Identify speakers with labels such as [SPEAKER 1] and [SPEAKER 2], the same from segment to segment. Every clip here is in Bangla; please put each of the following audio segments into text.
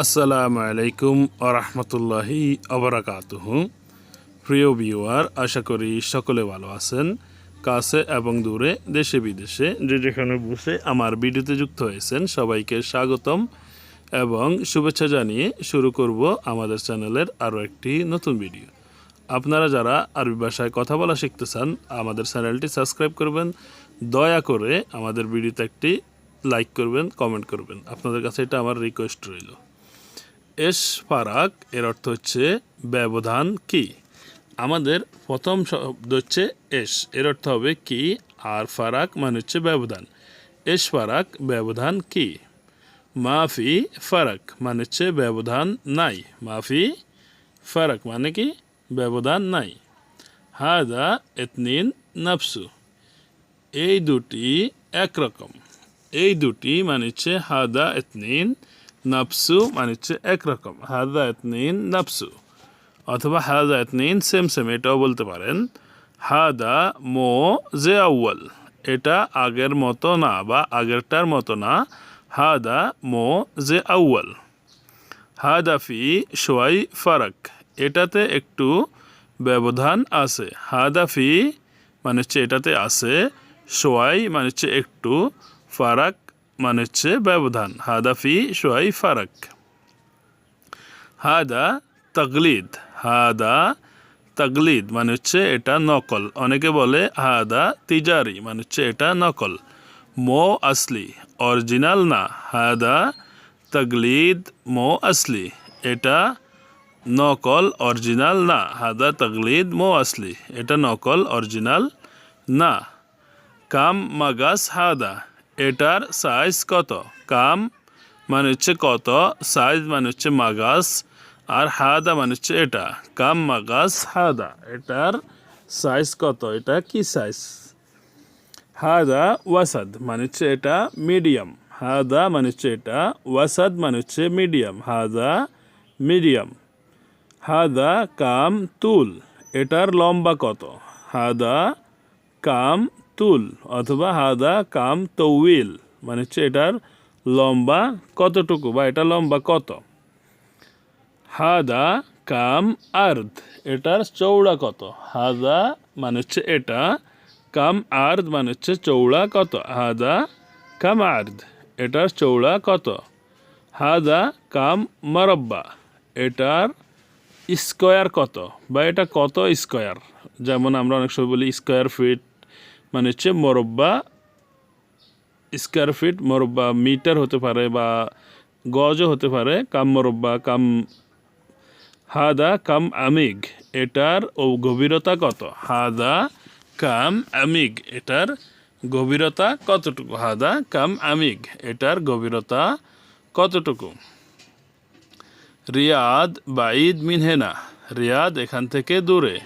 [SPEAKER 1] আসসালামু আলাইকুম আরহামতুল্লাহি আবরাকাতুহ প্রিয় ভিউয়ার, আশা করি সকলে ভালো আছেন, কাছে এবং দূরে, দেশে বিদেশে। যে যেখানে বসে আমার ভিডিওতে যুক্ত হয়েছেন, সবাইকে স্বাগতম এবং শুভেচ্ছা জানিয়ে শুরু করব আমাদের চ্যানেলের আরও একটি নতুন ভিডিও। আপনারা যারা আরবি ভাষায় কথা বলা শিখতে চান, আমাদের চ্যানেলটি সাবস্ক্রাইব করবেন, দয়া করে আমাদের ভিডিওতে একটি লাইক করবেন, কমেন্ট করবেন। আপনাদের কাছে এটা আমার রিকোয়েস্ট রইল। এস ফারাক, এর অর্থ হচ্ছে ব্যবধান কি? আমাদের প্রথম শব্দ হচ্ছে এস, এর অর্থ হবে কি? আর ফারাক মানে হচ্ছে ব্যবধান। এস ফারাক, ব্যবধান কি? মাফি ফারাক মানে হচ্ছে ব্যবধান নাই। মাফি ফারাক মানে কি? ব্যবধান নাই। হাদা এতনিন নাফসু। এই দুটি একরকম। এই দুটি মানে হচ্ছে হাদা এতনিন নাফসু মানে হচ্ছে একরকম হাদা এতনিন নাফসু অথবা হাদা এতনিন সেম সেম এটাও বলতে পারেন. হাদা মো জে আউ্য়াল এটা আগের মতো না বা আগেরটার মতো না. হাদা মো জে আউ্য়াল হাদাফি সোয়াই ফারাক এটাতে একটু ব্যবধান আছে. হাদাফি মানে হচ্ছে এটাতে আছে. সোয়াই মানে হচ্ছে একটু ফারাক মানে হচ্ছে ব্যবধান। হাদাফি সোয়াই ফারাক। হাদা তগলিদ। হাদা তগলিদ মানে হচ্ছে এটা নকল। অনেকে বলে হাদা তিজারি মানে হচ্ছে এটা নকল। মো আসলি, অরিজিনাল না। হাদা তগলিদ মো আসলি, এটা নকল, অরিজিনাল না। হাদা তগলিদ মো আসলি, এটা নকল, অরিজিনাল না। কাম মাগাস হাদা। এটার সাইজ কত? কাম মানে হচ্ছে কত? সাইজ মানে হচ্ছে মাগাস আর হাদা মানে হচ্ছে এটা। কাম, মাগাস, হাদা। এটার সাইজ কত? এটা কি সাইজ হাদা, ওয়াসাদ মানে হচ্ছে এটা মিডিয়াম হাদা মানে হচ্ছে এটা, ওয়াসাদ মানে হচ্ছে মিডিয়াম হাদা মিডিয়াম হাদা, কাম, তুল। এটার লম্বা কত? হাদা, কাম তুল অথবা হাদা কাম তৌইল মানে হচ্ছে এটার লম্বা কতটুকু বা এটা লম্বা কত? হাদা কাম আর্ধ, এটার চৌড়া কত? হাদা মানে হচ্ছে এটা, কাম আর্ধ মানে হচ্ছে চৌড়া কত? হাদা কাম আর্ধ, এটার চৌড়া কত? হাদা কাম মরব্বা, এটার স্কোয়ার কত? বা এটা কত স্কোয়ার? যেমন আমরা অনেক সময় বলি স্কোয়ার ফিট মানে হচ্ছে মরব্বা স্কোয়ার ফিট মরব্বা মিটার হতে পারে বা গজও হতে পারে, কাম মরব্বা, কাম হাদা, কাম আমিগ, এটার ও গভীরতা কত? হাদা, কাম আমিগ, এটার গভীরতা কতটুকু? হাদা, কাম আমিগ, এটার গভীরতা কতটুকু? রিয়াদ বাইদ মিনহেনা, রিয়াদ এখান থেকে দূরে।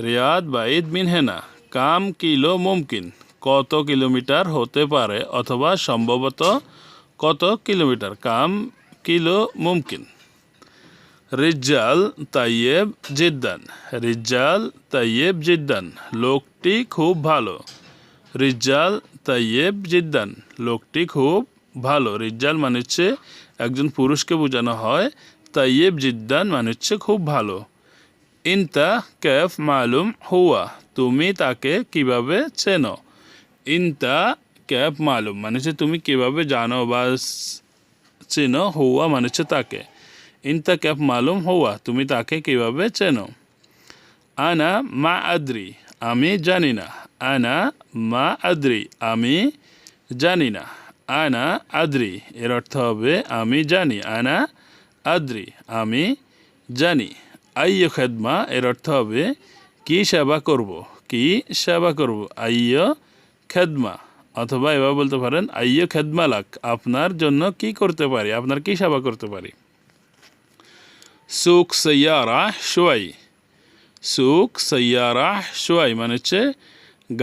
[SPEAKER 1] রিয়াদ বাইদ মিনহেনা। কাম কিলো মুমকিন। কত কিলোমিটার হতে পারে অথবা সম্ভবত কত কিলোমিটার? কাম কিলো মুমকিন। রিজ্জাল তাইয়েব জিদ্দান। রিজ্জাল তাইয়েব জিদ্দান। লোকটি খুব ভালো। রিজ্জাল তাইয়েব জিদ্দান। লোকটি খুব ভালো। রিজ্জাল মানে হচ্ছে একজন পুরুষকে বোঝানো হয়। তাইয়েব জিদ্দান মানে হচ্ছে খুব ভালো। ইনতা ক্যাফ মালুম হুয়া, তুমি তাকে কীভাবে চেনো? ইনতা ক্যাফ মালুম মানে হচ্ছে তুমি কীভাবে জানো বা চেনো হুয়া মানে হচ্ছে তাকে। ইনতা ক্যাফ মালুম হুয়া, তুমি তাকে কীভাবে চেনো? আনা মা আদ্রি আমি জানি না। আনা মা আদ্রি আমি জানি না। আনা আদ্রি, এর অর্থ হবে আমি জানি। আনা আদ্রি, আমি জানি। আইয় খেদমা, এর অর্থ হবে, কি সেবা করব? কি সেবা করব? আইয় খেদমা অথবা এবার বলতে পারেন আইয় খেদমা লাক আপনার জন্য কি করতে পারি? আপনার কি সেবা করতে পারি? সুখ সৈয়ারা শোয়াই সুখ সৈয়ারা শোয়াই মানে হচ্ছে,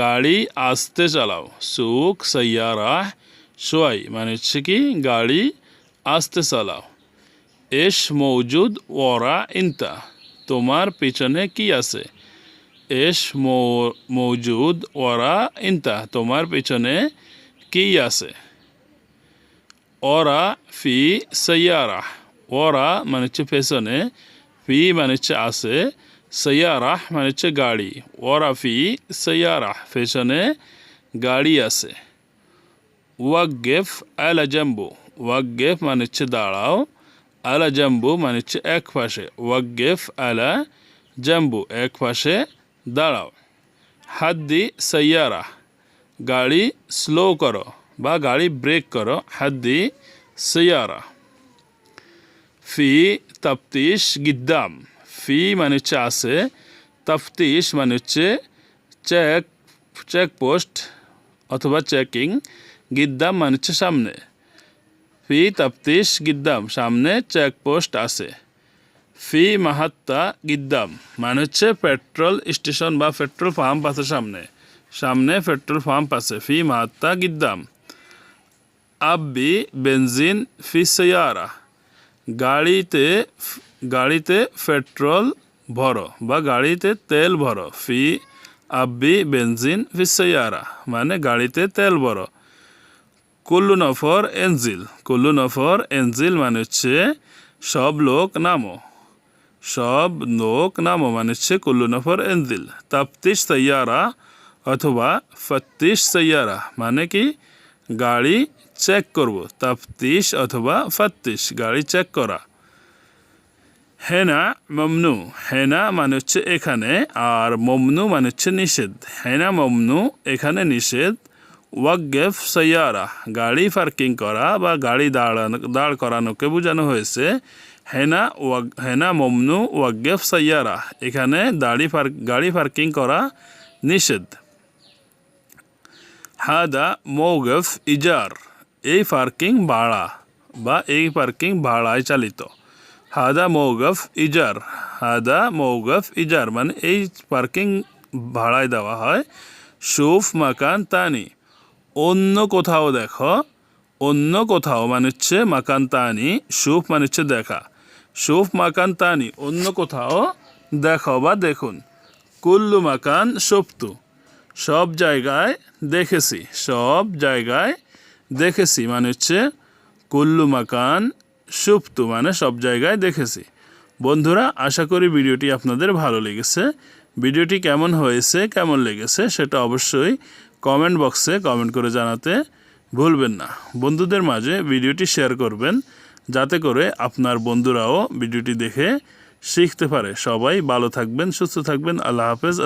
[SPEAKER 1] গাড়ি আসতে চালাও সুখ সৈয়ারা শোয়াই মানে হচ্ছে কি, গাড়ি আসতে চালাও এস মৌজুদ ওরা ইনতা তোমার পিছনে কি আছে এস মৌজুদ ওরা ইনতা তোমার পিছনে কি আছে ওরা ফি সৈয়ারা ওরা মানে হচ্ছে পেছনে ফি মানে হচ্ছে আছে সৈয়ারা মানে হচ্ছে গাড়ি ওরা ফি সৈয়ারা পেছনে গাড়ি আছে ওয়াগেফ আলা জাম্বু ওয়াগেফ মানে হচ্ছে দাঁড়াও আলা জাম্বু মানে হচ্ছে এক পাশে। ওয়াগেফ আলা জাম্বু, এক পাশে দাঁড়াও। হাদ্দি সৈয়ারা গাড়ি স্লো করো বা গাড়ি ব্রেক করো। হাদ্দি সৈয়ারা ফি তফতিশ গিদ্দাম। ফি মানে হচ্ছে আছে, তফতিশ মানে হচ্ছে চেক চেক পোস্ট অথবা চেকিং। গিদ্দাম মানে হচ্ছে সামনে। ফি তফতিশ গিদ্দাম, সামনে চেক পোস্ট আছে। ফি মাহাত্তা গিদ্দাম মানে হচ্ছে পেট্রোল স্টেশন বা পেট্রোল পাম্প আছে সামনে। সামনে পেট্রোল পাম্প আছে, ফি মাহাত্তা গিদ্দাম। আব্বি বেনজিন ফি সৈয়ারা, গাড়িতে গাড়িতে পেট্রোল ভরো বা গাড়িতে তেল ভরো। ফি আব্বি বেনজিন ফি সৈয়ারা মানে গাড়িতে তেল ভরো। কুল্লু নফর এনজিল। কুল্লু নফর এনজিল মানে হচ্ছে সব লোক নামো। সব লোক নামো মানে হচ্ছে কুল্লু নফর এনজিল। তাপ্তিশ সৈয়ারা অথবা ফত্তিশ সৈয়ারা মানে কি? গাড়ি চেক করব। তাফতিশ অথবা ফত্তিশ, গাড়ি চেক করা। হেনা, মমনু। হেনা মানে হচ্ছে এখানে আর মমনু মানে হচ্ছে নিষেধ। হেনা, মমনু এখানে নিষেধ। ওয়াগেফ সৈয়ারা, গাড়ি পার্কিং করা বা গাড়ি দাঁড়ানো দাঁড় করানোকে বোঝানো হয়েছে। হেনা ওয়াগ, হেনা মমনু ওয়াগেফ সৈয়ারা, এখানে দাড়ি পার্ক গাড়ি পার্কিং করা নিষেধ। হাদা মৌগফ ইজার, এই পার্কিং ভাড়া বা এই পার্কিং ভাড়ায় চালিত। হাদা মৌগফ ইজার, হাদা মৌগফ ইজার মানে এই পার্কিং ভাড়ায় দেওয়া হয়। সুফ, মাকান, তানি। অন্য কোথাও দেখো অন্য কোথাও মানে হচ্ছে মাকান তানি সুফ মানে হচ্ছে দেখা সুফ মাকান তানি অন্য কোথাও দেখো বা দেখুন কুল্লু মাকান সপ্তু সব জায়গায় দেখেছি সব জায়গায় দেখেছি মানে হচ্ছে কুল্লু মাকান সুপ্তু মানে সব জায়গায় দেখেছি বন্ধুরা আশা করি ভিডিওটি আপনাদের ভালো লেগেছে। ভিডিওটি কেমন হয়েছে, কেমন লেগেছে, সেটা অবশ্যই কমেন্ট বক্সে কমেন্ট করে জানাতে ভুলবেন না। বন্ধুদের মাঝে ভিডিওটি শেয়ার করবেন, যাতে করে আপনার বন্ধুরাও ভিডিওটি দেখে শিখতে পারে। সবাই ভালো থাকবেন, সুস্থ থাকবেন। আল্লাহ হাফেজ।